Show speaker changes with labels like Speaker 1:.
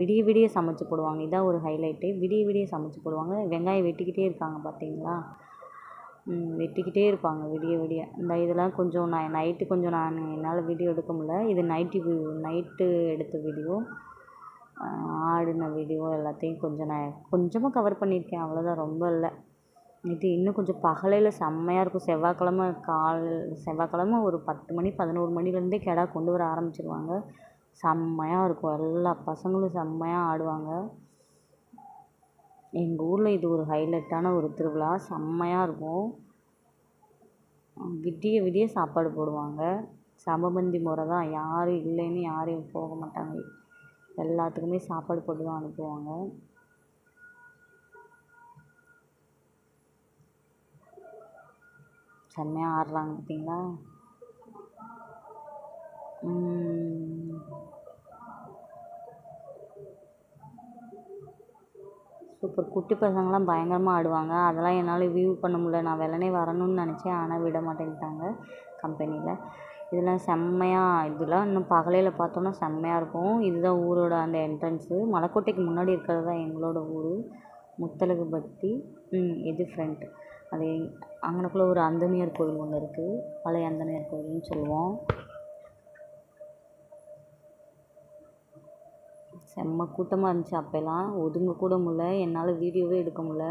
Speaker 1: விடிய விடிய சமைச்சு போடுவாங்க. இதான் ஒரு ஹைலைட்டு விடிய விடிய சமைச்சு போடுவாங்க. வெங்காயம் வெட்டிக்கிட்டே இருக்காங்க பார்த்தீங்களா? வெட்டிக்கிட்டே இருப்பாங்க விடிய விடிய. இந்த இதெல்லாம் கொஞ்சம் நான் நைட்டு கொஞ்சம் நான் என்னால் வீடியோ எடுக்க முடியல. இது நைட்டு நைட்டு எடுத்த வீடியோ ஆடின வீடியோ எல்லாத்தையும் கொஞ்சம் நான் கொஞ்சமாக கவர் பண்ணியிருக்கேன். அவ்வளோதான் ரொம்ப இல்லை. இது இன்னும் கொஞ்சம் பகலையில் செம்மையாக இருக்கும். செவ்வாய்க்கிழமை கால் செவ்வாய்க்கிழமை ஒரு பத்து மணி பதினோரு மணிலேருந்தே கிடா கொண்டு வர ஆரம்பிச்சிருவாங்க. செம்மையாக இருக்கும். எல்லா பசங்களும் செம்மையாக ஆடுவாங்க. எங்கள் ஊரில் இது ஒரு ஹைலைட்டான ஒரு திருவிழா. செம்மையாக இருக்கும். விடிய விடிய சாப்பாடு போடுவாங்க. சமபந்தி முறை தான். யாரும் இல்லைன்னு யாரையும் போக மாட்டாங்க. எல்லாத்துக்குமே சாப்பாடு போட்டு தான் அனுப்புவாங்க. செம்மையாக ஆடுறாங்க பார்த்தீங்களா சூப்பர். குட்டி பசங்களாம் பயங்கரமாக ஆடுவாங்க. அதெல்லாம் என்னால் வியூ பண்ண முடியல. நான் வெள்ளனே வரணும்னு நினச்சேன். ஆனால் விட மாட்டேன்ட்டாங்க கம்பெனியில் இதெல்லாம் செம்மையாக இதெல்லாம் இன்னும் பகலையில் பார்த்தோன்னா செம்மையாக இருக்கும். இதுதான் ஊரோட அந்த என்ட்ரன்ஸு மலைக்கோட்டைக்கு முன்னாடி இருக்கிறது தான் எங்களோட ஊர். முத்தலகுபட்டி ம் இது ஃப்ரண்ட் அது அங்கனக்குள்ளே ஒரு அந்தமியார் கோவில் ஒன்று இருக்குது பழைய அந்தமியார் கோவில்னு சொல்லுவோம். செம்ம கூட்டமாக இருந்துச்சு அப்போல்லாம். ஒதுங்க கூட முடில என்னால் வீடியோவே எடுக்க முடில